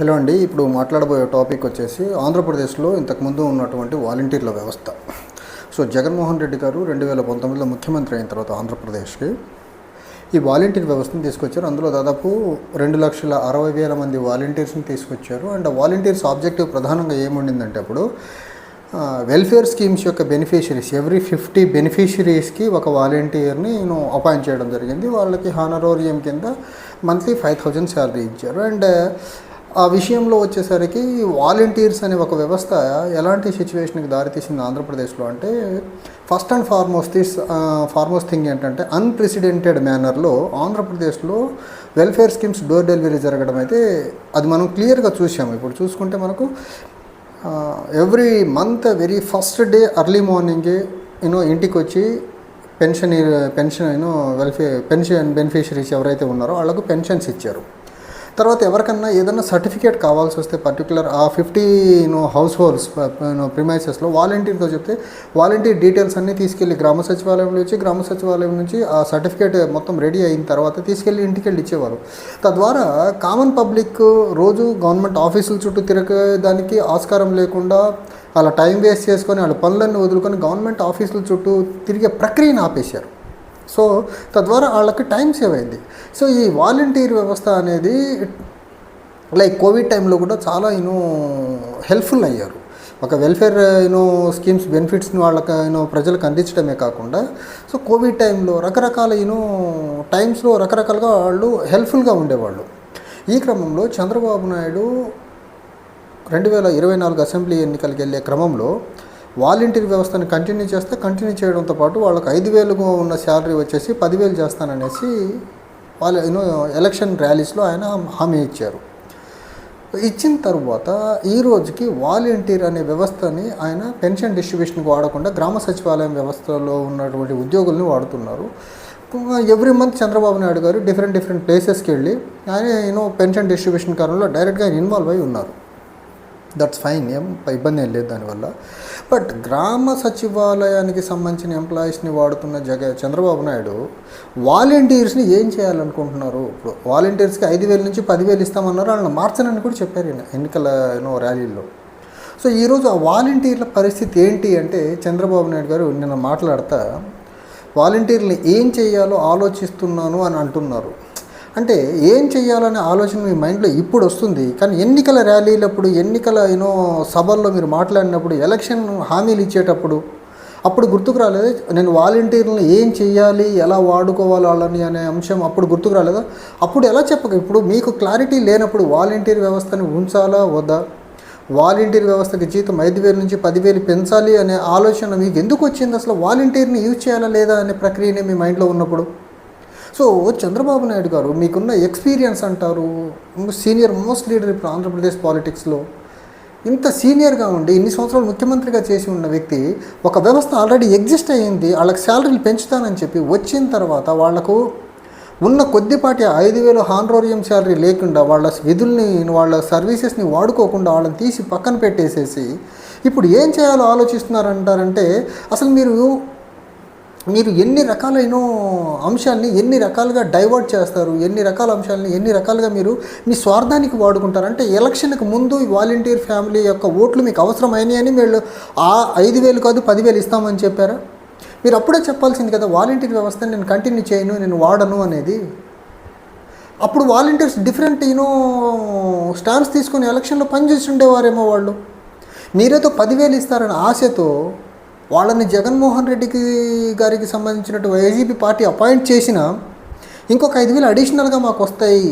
Hello అండి ఇప్పుడు మాట్లాడబోయే topic వచ్చేసి ఆంధ్రప్రదేశ్లో ఇంతకుముందు ఉన్నటువంటి వాలంటీర్ల వ్యవస్థ. సో జగన్మోహన్ రెడ్డి గారు రెండు వేల పంతొమ్మిదిలో ముఖ్యమంత్రి అయిన తర్వాత ఆంధ్రప్రదేశ్కి ఈ వాలంటీర్ వ్యవస్థను తీసుకొచ్చారు. అందులో దాదాపు రెండు లక్షల అరవై వేల మంది వాలంటీర్స్ని తీసుకొచ్చారు. అండ్ వాలంటీర్స్ ఆబ్జెక్టివ్ ప్రధానంగా ఏముండిందంటే అప్పుడు వెల్ఫేర్ స్కీమ్స్ యొక్క బెనిఫిషరీస్ ఎవ్రీ ఫిఫ్టీ బెనిఫిషరీస్కి ఒక వాలంటీర్ని నేను అపాయింట్ చేయడం జరిగింది. వాళ్ళకి హానరోరియం కింద మంత్లీ ఫైవ్ థౌజండ్ శాలరీ ఇచ్చారు. అండ్ ఆ విషయంలో వచ్చేసరికి వాలంటీర్స్ అనే ఒక వ్యవస్థ ఎలాంటి సిచ్యువేషన్కి దారితీసింది ఆంధ్రప్రదేశ్లో అంటే first and foremost this foremost thing ఏంటంటే అన్ప్రెసిడెంటెడ్ మేనర్లో ఆంధ్రప్రదేశ్లో వెల్ఫేర్ స్కీమ్స్ డోర్ డెలివరీ జరగడం అయితే అది మనం క్లియర్గా చూసాము ఇప్పుడు చూసుకుంటే మనకు every month very first day early మార్నింగే యూనో ఇంటికి వచ్చి pension pension you know welfare pension beneficiaries ఎవరైతే ఉన్నారో వాళ్ళకు పెన్షన్స్ ఇచ్చారు. తర్వాత ఎవరికన్నా ఏదైనా సర్టిఫికేట్ కావాల్సి వస్తే పర్టికులర్ ఆ ఫిఫ్టీ నో హౌస్ హోల్డ్స్ ప్రిమైసెస్లో వాలంటీర్తో చెప్తే వాలంటీర్ డీటెయిల్స్ అన్నీ తీసుకెళ్ళి గ్రామ సచివాలయంలో నుంచి గ్రామ సచివాలయం నుంచి ఆ సర్టిఫికేట్ మొత్తం రెడీ అయిన తర్వాత తీసుకెళ్ళి ఇంటికి వెళ్ళి ఇచ్చేవారు. తద్వారా కామన్ పబ్లిక్ రోజు గవర్నమెంట్ ఆఫీసుల చుట్టూ తిరగడానికి ఆస్కారం లేకుండా అలా టైం వేస్ట్ చేసుకొని వాళ్ళ పనులన్నీ వదులుకొని గవర్నమెంట్ ఆఫీసుల చుట్టూ తిరిగే ప్రక్రియను ఆపేశారు. సో తద్వారా వాళ్ళకి టైం సేవ్ అయింది. సో ఈ వాలంటీర్ వ్యవస్థ అనేది లైక్ కోవిడ్ టైంలో కూడా చాలా యూనో హెల్ప్ఫుల్ అయ్యారు. ఒక వెల్ఫేర్ యూనో స్కీమ్స్ బెనిఫిట్స్ని వాళ్ళకి యూనో ప్రజలకు అందించడమే కాకుండా సో కోవిడ్ టైంలో రకరకాల యూనో టైమ్స్లో రకరకాలుగా వాళ్ళు హెల్ప్ఫుల్గా ఉండేవాళ్ళు. ఈ క్రమంలో చంద్రబాబు నాయుడు రెండు వేల ఇరవై నాలుగు అసెంబ్లీ ఎన్నికలకు వెళ్ళే క్రమంలో వాలంటీర్ వ్యవస్థను కంటిన్యూ చేస్తే కంటిన్యూ చేయడంతో పాటు వాళ్ళకి ఐదు వేలుగా ఉన్న శాలరీ వచ్చేసి పదివేలు చేస్తాననేసి వాళ్ళ యూనో ఎలక్షన్ ర్యాలీస్లో ఆయన హామీ ఇచ్చారు. ఇచ్చిన తర్వాత ఈ రోజుకి వాలంటీర్ అనే వ్యవస్థని ఆయన పెన్షన్ డిస్ట్రిబ్యూషన్కి వాడకుండా గ్రామ సచివాలయం వ్యవస్థలో ఉన్నటువంటి ఉద్యోగుల్ని వాడుతున్నారు. ఎవ్రీ మంత్ చంద్రబాబు నాయుడు గారు డిఫరెంట్ డిఫరెంట్ ప్లేసెస్కి వెళ్ళి ఆయన యూనో పెన్షన్ డిస్ట్రిబ్యూషన్ కారణంలో డైరెక్ట్గా ఆయన ఇన్వాల్వ్ అయి ఉన్నారు. దట్స్ ఫైన్ ఏం ఇబ్బంది ఏం లేదు దానివల్ల. బట్ గ్రామ సచివాలయానికి సంబంధించిన ఎంప్లాయీస్ని వాడుతున్న జగ చంద్రబాబు నాయుడు వాలంటీర్స్ని ఏం చేయాలనుకుంటున్నారు? ఇప్పుడు వాలంటీర్స్కి ఐదు వేల నుంచి పదివేలు ఇస్తామన్నారు. వాళ్ళని మార్చనని కూడా చెప్పారు ఎన్నికల యూనో ర్యాలీలో సో ఈరోజు ఆ వాలంటీర్ల పరిస్థితి ఏంటి అంటే చంద్రబాబు నాయుడు గారు నిన్న మాట్లాడతా వాలంటీర్లు ఏం చేయాలో ఆలోచిస్తున్నాను అని అంటున్నారు. అంటే ఏం చేయాలనే ఆలోచన మీ మైండ్లో ఇప్పుడు వస్తుంది. కానీ ఎన్నికల ర్యాలీలప్పుడు ఎన్నికల యూనో సభల్లో మీరు మాట్లాడినప్పుడు ఎలక్షన్ హామీలు ఇచ్చేటప్పుడు అప్పుడు గుర్తుకు రాలేదు? నేను వాలంటీర్లను ఏం చేయాలి ఎలా వాడుకోవాలి వాళ్ళని అనే అంశం అప్పుడు గుర్తుకు రాలేదా? అప్పుడు ఎలా చెప్పక? ఇప్పుడు మీకు క్లారిటీ లేనప్పుడు వాలంటీర్ వ్యవస్థని ఉంచాలా? వద్దా? వాలంటీర్ వ్యవస్థకి జీతం ఐదు వేల నుంచి పదివేలు పెంచాలి అనే ఆలోచన మీకు ఎందుకు వచ్చింది? అసలు వాలంటీర్ని యూజ్ చేయాలా లేదా అనే ప్రక్రియనే మీ మైండ్లో ఉన్నప్పుడు? సో చంద్రబాబు నాయుడు గారు మీకున్న ఎక్స్పీరియన్స్ అంటారు? సీనియర్ మోస్ట్ లీడర్ ఇప్పుడు ఆంధ్రప్రదేశ్ పాలిటిక్స్లో. ఇంత సీనియర్గా ఉండి ఇన్ని సంవత్సరాలు ముఖ్యమంత్రిగా చేసి ఉన్న వ్యక్తి ఒక వ్యవస్థ ఆల్రెడీ ఎగ్జిస్ట్ అయ్యింది వాళ్ళకి శాలరీలు పెంచుతానని చెప్పి వచ్చిన తర్వాత వాళ్ళకు ఉన్న కొద్దిపాటి ఐదు వేలు హాన్రోరియం శాలరీ లేకుండా వాళ్ళ విధుల్ని వాళ్ళ సర్వీసెస్ని వాడుకోకుండా వాళ్ళని తీసి పక్కన పెట్టేసేసి ఇప్పుడు ఏం చేయాలో ఆలోచిస్తున్నారంటారంటే అసలు మీరు మీరు ఎన్ని రకాలైన అంశాలని ఎన్ని రకాలుగా డైవర్ట్ చేస్తారు ఎన్ని రకాల అంశాలని ఎన్ని రకాలుగా మీరు మీ స్వార్థానికి వాడుకుంటారు అంటే ఎలక్షన్కి ముందు వాలంటీర్ ఫ్యామిలీ యొక్క ఓట్లు మీకు అవసరమైనవి అని వీళ్ళు ఆ ఐదు వేలు కాదు పదివేలు ఇస్తామని చెప్పారా? మీరు అప్పుడే చెప్పాల్సింది కదా వాలంటీర్ వ్యవస్థని నేను కంటిన్యూ చేయను నేను వాడను అనేది. అప్పుడు వాలంటీర్స్ డిఫరెంట్ యూనో స్టాండ్స్ తీసుకొని ఎలక్షన్లో పనిచేసి ఉండేవారేమో వాళ్ళు. మీరేదో పదివేలు ఇస్తారని ఆశతో వాళ్ళని జగన్మోహన్ రెడ్డికి గారికి సంబంధించినట్టు వైజీపీ పార్టీ అపాయింట్ చేసిన ఇంకొక ఐదు వేలు అడిషనల్గా మాకు వస్తాయి.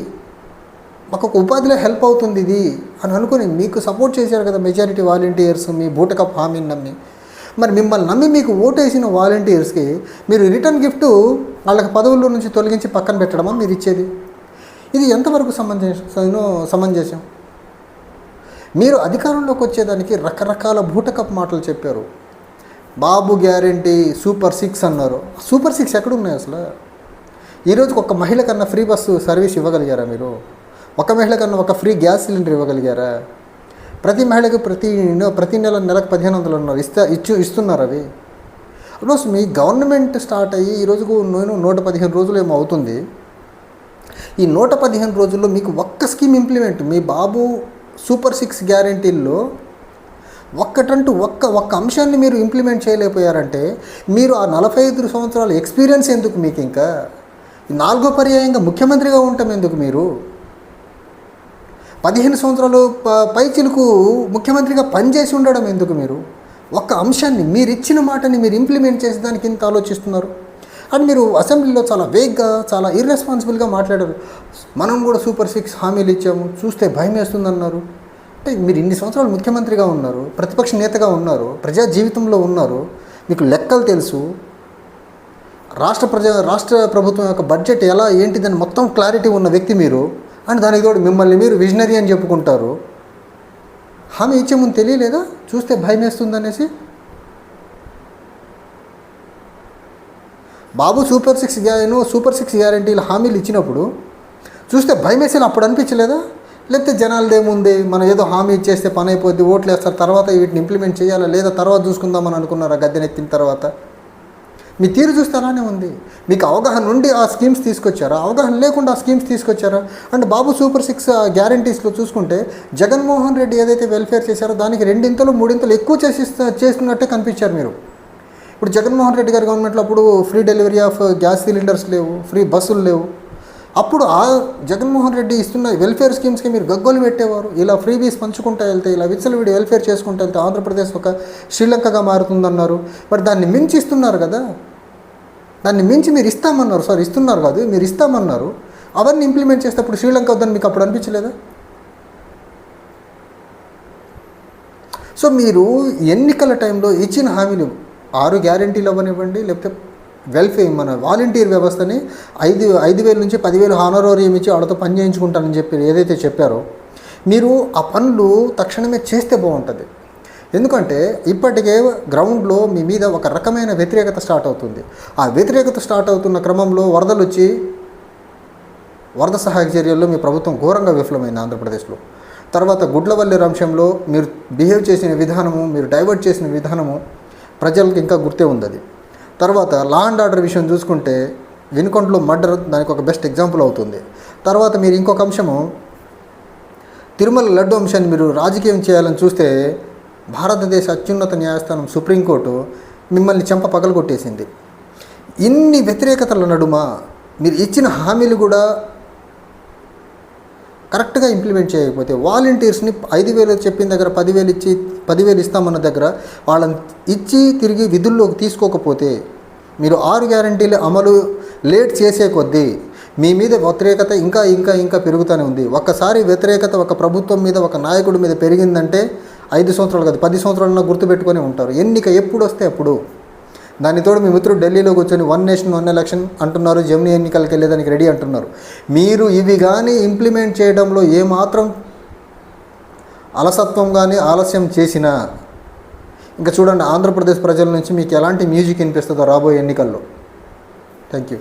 మాకు ఒక ఉపాధిలో హెల్ప్ అవుతుంది ఇది అని అనుకుని మీకు సపోర్ట్ చేశారు కదా మెజారిటీ వాలంటీర్స్ మీ బూటకప్ హామీని నమ్మి. మరి మిమ్మల్ని నమ్మి మీకు ఓటేసిన వాలంటీర్స్కి మీరు రిటర్న్ గిఫ్ట్ వాళ్ళకి పదవుల్లో నుంచి తొలగించి పక్కన పెట్టడమా మీరు ఇచ్చేది? ఇది ఎంతవరకు సమంజసం సమంజసం? మీరు అధికారంలోకి వచ్చేదానికి రకరకాల బూటకప్ మాటలు చెప్పారు. బాబు గ్యారంటీ సూపర్ సిక్స్ అన్నారు. సూపర్ సిక్స్ ఎక్కడున్నాయి అసలు? ఈరోజుకి ఒక మహిళ కన్నా ఫ్రీ బస్సు సర్వీస్ ఇవ్వగలిగారా మీరు? ఒక మహిళ కన్నా ఒక ఫ్రీ గ్యాస్ సిలిండర్ ఇవ్వగలిగారా? ప్రతి మహిళకు ప్రతి ప్రతి నెల నెలకు పదిహేను వందలు ఉన్నారు ఇస్తా ఇచ్చు ఇస్తున్నారు అవి. ఆల్మోస్ట్ మీ గవర్నమెంట్ స్టార్ట్ అయ్యి ఈరోజుకు నేను నూట పదిహేను రోజులు ఏమో అవుతుంది. ఈ నూట పదిహేను రోజుల్లో మీకు ఒక్క స్కీమ్ ఇంప్లిమెంట్ మీ బాబు సూపర్ సిక్స్ గ్యారంటీల్లో ఒక్కటంటూ ఒక్క ఒక్క అంశాన్ని మీరు ఇంప్లిమెంట్ చేయలేకపోయారంటే మీరు ఆ నలభై ఐదు సంవత్సరాల ఎక్స్పీరియన్స్ ఎందుకు మీకు ఇంకా? నాలుగో పర్యాయంగా ముఖ్యమంత్రిగా ఉండటం ఎందుకు మీరు? పదిహేను సంవత్సరాలు ప- పైచిలకు ముఖ్యమంత్రిగా పనిచేసి ఉండడం ఎందుకు మీరు? ఒక్క అంశాన్ని మీరు ఇచ్చిన మాటని మీరు ఇంప్లిమెంట్ చేసి దానికి ఇంత ఆలోచిస్తున్నారు? అండ్ మీరు అసెంబ్లీలో చాలా వేగ్గా చాలా ఇర్రెస్పాన్సిబుల్గా మాట్లాడారు. మనం కూడా సూపర్ సిక్స్ హామీలు ఇచ్చాము. చూస్తే భయం వేస్తుందన్నారు అంటే మీరు ఇన్ని సంవత్సరాలు ముఖ్యమంత్రిగా ఉన్నారు ప్రతిపక్ష నేతగా ఉన్నారు ప్రజా జీవితంలో ఉన్నారు మీకు లెక్కలు తెలుసు. రాష్ట్ర ప్రజా రాష్ట్ర ప్రభుత్వం యొక్క బడ్జెట్ ఎలా ఏంటిదని మొత్తం క్లారిటీ ఉన్న వ్యక్తి మీరు. అండ్ దానికి తోడు మిమ్మల్ని మీరు విజనరీ అని చెప్పుకుంటారు. హామీ ఇచ్చే ముందు తెలియలేదా? చూస్తే భయం వేస్తుందనేసి Babu super six guarantee super six గ్యారంటీలు హామీలు ఇచ్చినప్పుడు చూస్తే భయం వేసేలా అప్పుడు అనిపించలేదా? లేకపోతే జనాలదేముంది మనం ఏదో హామీ ఇచ్చేస్తే పని అయిపోద్ది ఓట్లు వేస్తారు తర్వాత వీటిని ఇంప్లిమెంట్ చేయాలా? లేదా తర్వాత చూసుకుందామని అనుకున్నారా గద్దెనెక్కిన తర్వాత? మీ తీరు చూస్తే అలానే ఉంది. మీకు అవగాహన నుండి ఆ స్కీమ్స్ తీసుకొచ్చారా? అవగాహన లేకుండా ఆ స్కీమ్స్ తీసుకొచ్చారా? అండ్ బాబు సూపర్ సిక్స్ గ్యారంటీస్లో చూసుకుంటే జగన్మోహన్ రెడ్డి ఏదైతే వెల్ఫేర్ చేశారో దానికి రెండింతలు మూడింతలు ఎక్కువ చేసి చేస్తున్నట్టే కనిపించారు మీరు. ఇప్పుడు జగన్మోహన్ రెడ్డి గారి గవర్నమెంట్లో అప్పుడు free delivery of gas cylinders లేవు ఫ్రీ బస్సులు లేవు. అప్పుడు ఆ జగన్మోహన్ రెడ్డి ఇస్తున్న వెల్ఫేర్ స్కీమ్స్కి మీరు గగ్గోలు పెట్టేవారు? ఇలా ఫ్రీ బీస్ పంచుకుంటూ వెళ్తే ఇలా విడి వెల్ఫేర్ చేసుకుంటూ వెళ్తే ఆంధ్రప్రదేశ్ ఒక శ్రీలంకగా మారుతుందన్నారు. మరి దాన్ని మించి ఇస్తున్నారు కదా? దాన్ని మించి మీరు ఇస్తామన్నారు. సార్ ఇస్తున్నారు కాదు మీరు ఇస్తామన్నారు. అవన్నీ ఇంప్లిమెంట్ చేసేటప్పుడు శ్రీలంక వద్దని మీకు అప్పుడు అనిపించలేదా? సో మీరు ఎన్నికల టైంలో ఇచ్చిన హామీలు ఆరు గ్యారంటీలు అవ్వనివ్వండి లేకపోతే వెల్ఫేర్ మన వాలంటీర్ వ్యవస్థని ఐదు ఐదు వేల నుంచి పదివేలు హానరోరియం ఇచ్చి వాళ్ళతో పని చేయించుకుంటానని చెప్పి ఏదైతే చెప్పారో మీరు ఆ పనులు తక్షణమే చేస్తే బాగుంటుంది. ఎందుకంటే ఇప్పటికే గ్రౌండ్లో మీ మీద ఒక రకమైన వ్యతిరేకత స్టార్ట్ అవుతుంది. ఆ వ్యతిరేకత స్టార్ట్ అవుతున్న క్రమంలో వరదలు వచ్చి వరద సహాయక చర్యల్లో మీ ప్రభుత్వం ఘోరంగా విఫలమైంది ఆంధ్రప్రదేశ్లో. తర్వాత గుడ్లవల్లి అంశంలో మీరు బిహేవ్ చేసిన విధానము మీరు డైవర్ట్ చేసిన విధానము ప్రజలకు ఇంకా గుర్తే ఉంది అది తర్వాత లా అండ్ ఆర్డర్ విషయం చూసుకుంటే వినుకొండలో మర్డర్ దానికి ఒక బెస్ట్ ఎగ్జాంపుల్ అవుతుంది. తర్వాత మీరు ఇంకొక అంశము తిరుమల లడ్డు అంశాన్ని మీరు రాజకీయం చేయాలని చూస్తే భారతదేశ అత్యున్నత న్యాయస్థానం సుప్రీంకోర్టు మిమ్మల్ని చెంప పగలగొట్టేసింది. ఇన్ని వ్యతిరేకతల నడుమ మీరు ఇచ్చిన హామీలు కూడా కరెక్ట్గా ఇంప్లిమెంట్ చేయకపోతే వాలంటీర్స్ని ఐదు వేలు చెప్పిన దగ్గర పదివేలు ఇచ్చి పదివేలు ఇస్తామన్న దగ్గర వాళ్ళని ఇచ్చి తిరిగి విధుల్లోకి తీసుకోకపోతే మీరు ఆరు గ్యారంటీలు అమలు లేట్ చేసే కొద్దీ మీ మీద వ్యతిరేకత ఇంకా ఇంకా ఇంకా పెరుగుతూనే ఉంది. ఒక్కసారి వ్యతిరేకత ఒక ప్రభుత్వం మీద ఒక నాయకుడి మీద పెరిగిందంటే ఐదు సంవత్సరాలు కాదు పది సంవత్సరాలన్నా గుర్తుపెట్టుకొని ఉంటారు. ఎన్నిక ఎప్పుడు వస్తే అప్పుడు. దానితోడు మీ మిత్రుడు ఢిల్లీలో కూర్చొని వన్ నేషన్ వన్ ఎలక్షన్ అంటున్నారు. జమినీ ఎన్నికలకు వెళ్ళేదానికి రెడీ అంటున్నారు. మీరు ఇవి కానీ ఇంప్లిమెంట్ చేయడంలో ఏమాత్రం అలసత్వం కానీ ఆలస్యం చేసినా ఇంకా చూడండి ఆంధ్రప్రదేశ్ ప్రజల నుంచి మీకు ఎలాంటి మ్యూజిక్ వినిపిస్తుందో రాబోయే ఎన్నికల్లో. Thank you.